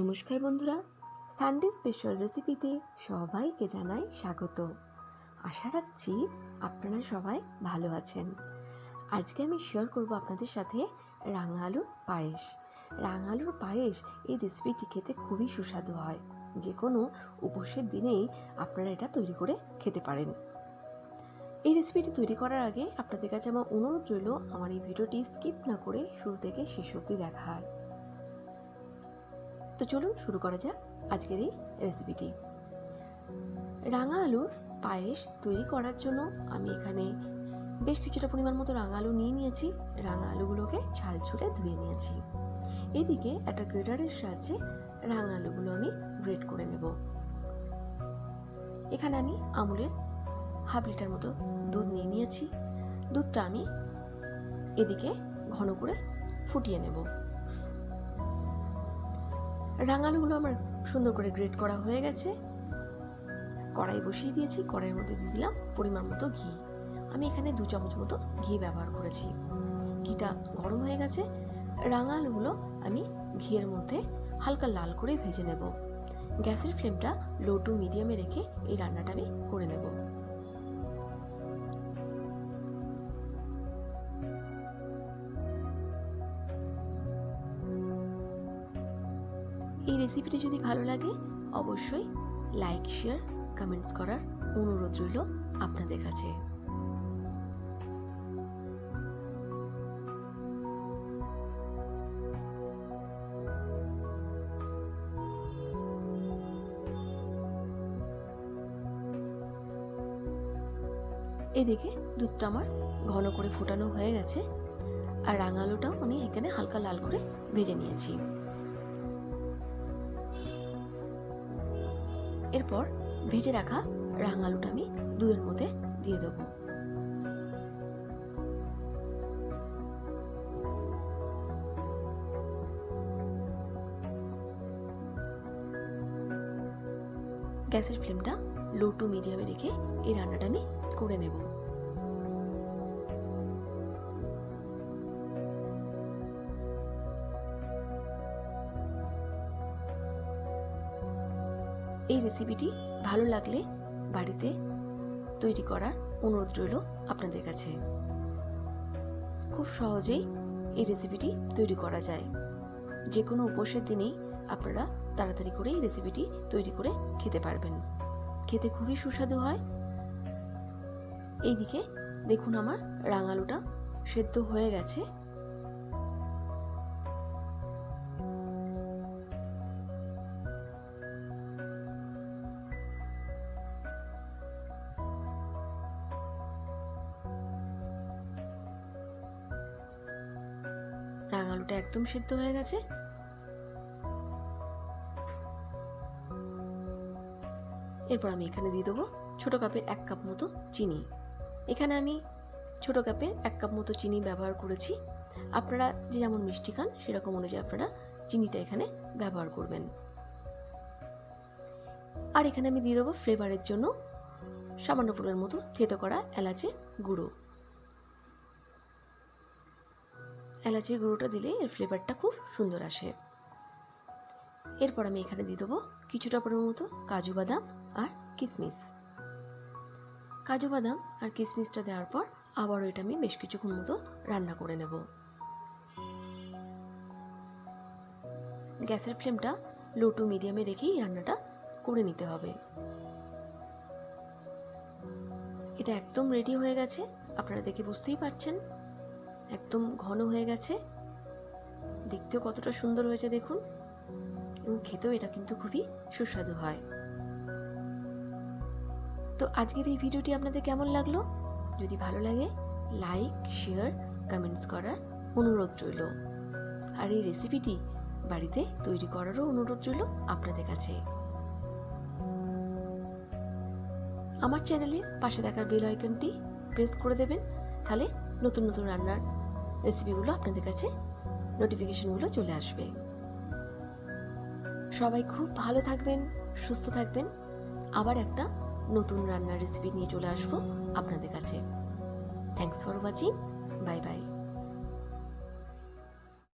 নমস্কার বন্ধুরা Sunday special রেসিপিতে সবাইকে জানাই স্বাগত। আশা রাখছি আপনারা সবাই ভালো আছেন। আজকে আমি শেয়ার করব আপনাদের সাথে রাঙা আলুর পায়েস। রাঙা আলুর পায়েস এই রেসিপিটি খেতে খুবই সুস্বাদু হয়। যে কোনো উপোসের দিনেই আপনারা এটা তৈরি করে খেতে পারেন। এই রেসিপিটি তৈরি করার আগে আপনাদের কাছে আমার অনুরোধ রইল, আমার এই ভিডিওটি স্কিপ না করে শুরু থেকে শেষ অবধি দেখার। তো চলুন শুরু করা যাক আজকের এই রেসিপিটি রাঙা আলুর পায়েস তৈরি করার জন্য আমি এখানে বেশ কিছুটা পরিমাণ মতো রাঙা আলু নিয়ে নিয়েছি। রাঙা আলুগুলোকে ছাল ছুলে ধুয়ে নিয়েছি। এদিকে একটা গ্রেটারের সাহায্যে রাঙা আলুগুলো আমি গ্রেট করে নেব। এখানে আমি আমুলের হাফ লিটার মতো দুধ নিয়ে নিয়েছি। দুধটা আমি এদিকে ঘন করে ফুটিয়ে নেব। রাঙালুগুলো আমার সুন্দর করে গ্রেট করা হয়ে গেছে। কড়াই বসিয়ে দিয়েছি, কড়াইয়ের মধ্যে দিয়ে দিলাম পরিমাণ মতো ঘি। আমি এখানে দু চামচ মতো ঘি ব্যবহার করেছি। ঘিটা গরম হয়ে গেছে রাঙা আলুগুলো আমি ঘিয়ের মধ্যে হালকা লাল করে ভেজে নেব। গ্যাসের ফ্লেমটা লো টু মিডিয়ামে রেখে এই রান্নাটা আমি করে নেব। এই রেসিপিটি যদি ভালো লাগে, অবশ্যই লাইক শেয়ার কমেন্টস করার অনুরোধ রইল আপনাদের কাছে। এদিকে দুধটা আমার ঘন করে ফোটানো হয়ে গেছে, আর রাঙালুটাও আমি এখানে হালকা লাল করে ভেজে নিয়েছি। এরপর ভেজে রাখা রাঙা আলুটা আমি দুধের মধ্যে দিয়ে দেব। গ্যাসের ফ্লেমটা লো টু মিডিয়ামে রেখে এই রান্নাটা আমি করে নেব। এই রেসিপিটি ভালো লাগলে বাড়িতে তৈরি করার অনুরোধ রইল আপনাদের কাছে। খুব সহজেই এই রেসিপিটি তৈরি করা যায়। যে কোনো উপোসের দিনেই আপনারা তাড়াতাড়ি করে এই রেসিপিটি তৈরি করে খেতে পারবেন। খেতে খুবই সুস্বাদু হয়। এইদিকে দেখুন আমার রাঙালুটা সেদ্ধ হয়ে গেছে। রাঙালুটা একদম সেদ্ধ হয়ে গেছে। এরপর আমি এখানে দিয়ে দেবো ছোটো কাপের এক কাপ মতো চিনি। এখানে আমি ছোটো কাপে এক কাপ মতো চিনি ব্যবহার করেছি। আপনারা যে যেমন মিষ্টি খান, সেরকম অনুযায়ী আপনারা চিনিটা এখানে ব্যবহার করবেন। আর এখানে আমি দিয়ে দেবো ফ্লেভারের জন্য সামান্য পরিমাণ মতো থেতো করা এলাচের গুঁড়ো। এলাচির গুঁড়োটা দিলে এর ফ্লেভারটা খুব সুন্দর আসে। এরপর আমি এখানে দিয়ে দেবো কিছুটা পরিমাণ মতো কাজু বাদাম আর কিশমিশ কাজু বাদাম আর কিশমিশটা দেওয়ার পর আবারও এটা আমি বেশ কিছুক্ষণ মতো রান্না করে নেব। গ্যাসের ফ্লেমটা লো টু মিডিয়ামে রেখেই রান্নাটা করে নিতে হবে। এটা একদম রেডি হয়ে গেছে, আপনারা দেখে বুঝতেই পারছেন। একদম ঘন হয়ে গেছে। দেখতেও কতটা সুন্দর হয়েছে দেখুন। এবং খেতেও এটা কিন্তু খুবই সুস্বাদু হয়। তো আজকের এই ভিডিওটি আপনাদের কেমন লাগল? যদি ভালো লাগে, লাইক, শেয়ার, কমেন্টস করার অনুরোধ রইল। আর এই রেসিপিটি বাড়িতে তৈরি করারও অনুরোধ রইল আপনাদের কাছে। আমার চ্যানেলের পাশে থাকার বেল আইকনটি প্রেস করে দেবেন। তাহলে নতুন নতুন রান্নার রেসিপিগুলো আপনাদের কাছে নোটিফিকেশনগুলো চলে আসবে। সবাই খুব ভালো থাকবেন, সুস্থ থাকবেন। আবার একটা নতুন রান্নার রেসিপি নিয়ে চলে আসব আপনাদের কাছে। Thanks for watching bye bye